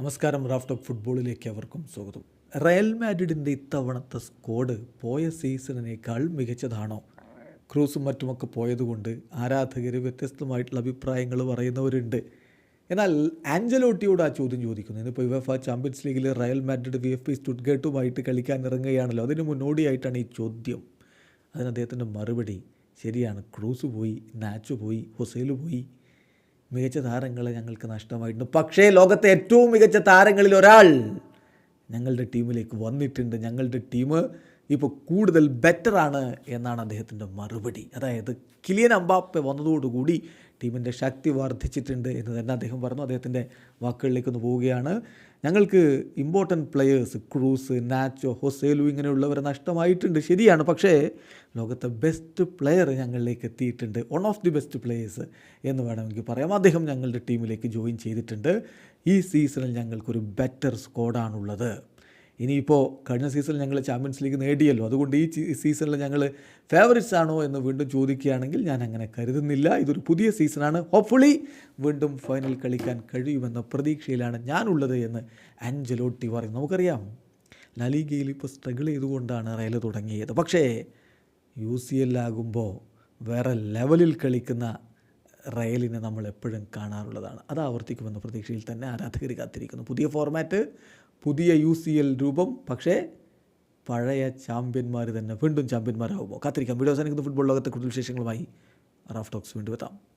നമസ്കാരം Raf talk ഫുട്ബോളിലേക്ക് അവർക്കും സ്വാഗതം. റയൽ മാഡ്രിഡിന്റെ ഇത്തവണത്തെ സ്ക്വാഡ് പോയ സീസണിനേക്കാൾ മികച്ചതാണോ? ക്രൂസും മറ്റുമൊക്കെ പോയതുകൊണ്ട് ആരാധകർ വ്യത്യസ്തമായിട്ടുള്ള അഭിപ്രായങ്ങൾ പറയുന്നവരുണ്ട്. എന്നാൽ ആഞ്ചലോട്ടിയോട് ആ ചോദ്യം ചോദിക്കുന്നു. ഇന്നിപ്പോൾ യുവഫ ചാമ്പ്യൻസ് ലീഗിൽ Real Madrid V F B സ്റ്റുഡ്ഗേട്ടുമായിട്ട് കളിക്കാൻ ഇറങ്ങുകയാണല്ലോ അതിന് മുന്നോടിയായിട്ടാണ് ഈ ചോദ്യം. അതിന് അദ്ദേഹത്തിന്റെ മറുപടി ശരിയാണ്. ക്രൂസ് പോയി നാച്ചു പോയി ഹൊസൈൽ പോയി മികച്ച താരങ്ങളെ ഞങ്ങൾക്ക് നഷ്ടമായിട്ടുണ്ട്. പക്ഷേ ലോകത്തെ ഏറ്റവും മികച്ച താരങ്ങളിൽ ഒരാൾ ഞങ്ങളുടെ ടീമിലേക്ക് വന്നിട്ടുണ്ട്. ഞങ്ങളുടെ ടീം ഇപ്പോൾ കൂടുതൽ ബെറ്ററാണ് എന്നാണ് അദ്ദേഹത്തിന്റെ മറുപടി. അതായത് കിലിയൻ അമ്പാപ്പെ വന്നതോടുകൂടി ടീമിന്റെ ശക്തി വർദ്ധിച്ചിട്ടുണ്ട് എന്ന് തന്നെ അദ്ദേഹം പറഞ്ഞു. അദ്ദേഹത്തിന്റെ വാക്കുകളിലേക്ക് ഒന്ന് പോവുകയാണ്. ഞങ്ങൾക്ക് important players Kroos Nacho Joselu ഇങ്ങനെയുള്ളവരെ നഷ്ടമായിട്ടുണ്ട്. ശരിയാണ്. പക്ഷേ ലോകത്തെ ബെസ്റ്റ് പ്ലെയർ ഞങ്ങളിലേക്ക് എത്തിയിട്ടുണ്ട്. One of the best players എന്ന് വേണമെങ്കിൽ പറയാം. അദ്ദേഹം ഞങ്ങളുടെ ടീമിലേക്ക് ജോയിൻ ചെയ്തിട്ടുണ്ട്. ഈ സീസണിൽ ഞങ്ങൾക്കൊരു ബെറ്റർ സ്ക്വാഡാണുള്ളത് ഇനിയിപ്പോൾ കഴിഞ്ഞ സീസണിൽ ഞങ്ങൾ ചാമ്പ്യൻസ് ലീഗ് നേടിയല്ലോ. അതുകൊണ്ട് ഈ സീസണിൽ ഞങ്ങൾ ഫേവറിറ്റ്സ് ആണോ എന്ന് വീണ്ടും ചോദിക്കുകയാണെങ്കിൽ ഞാൻ അങ്ങനെ കരുതുന്നില്ല. ഇതൊരു പുതിയ സീസണാണ് ഹോപ്പ്ഫുള്ളി വീണ്ടും ഫൈനൽ കളിക്കാൻ കഴിയുമെന്ന പ്രതീക്ഷയിലാണ് ഞാനുള്ളത് എന്ന് ആഞ്ചലോട്ടി പറയും നമുക്കറിയാം ലലീഗയിൽ ഇപ്പോൾ സ്ട്രഗിൾ ചെയ്തുകൊണ്ടാണ് റയൽ തുടങ്ങിയത്. പക്ഷേ യു സി എല്ലാകുമ്പോൾ വേറെ ലെവലിൽ കളിക്കുന്ന റയലിനെ നമ്മൾ എപ്പോഴും കാണാറുള്ളതാണ്. അത് ആവർത്തിക്കുമെന്ന പ്രതീക്ഷയിൽ തന്നെ ആരാധകർ കാത്തിരിക്കുന്നു. പുതിയ ഫോർമാറ്റ് പുതിയ യു സി എൽ രൂപം പക്ഷേ പഴയ ചാമ്പ്യന്മാർ തന്നെ വീണ്ടും ചാമ്പ്യന്മാരാകുമോ കാത്തിരിക്കാം. വീഡിയോ അവസാനിക്കുന്ന. ഫുട്ബോൾ ലോകത്തെ കൂടുതൽ വിശേഷങ്ങളുമായി റാഫ് ടോക്സ് വീണ്ടും എത്താം.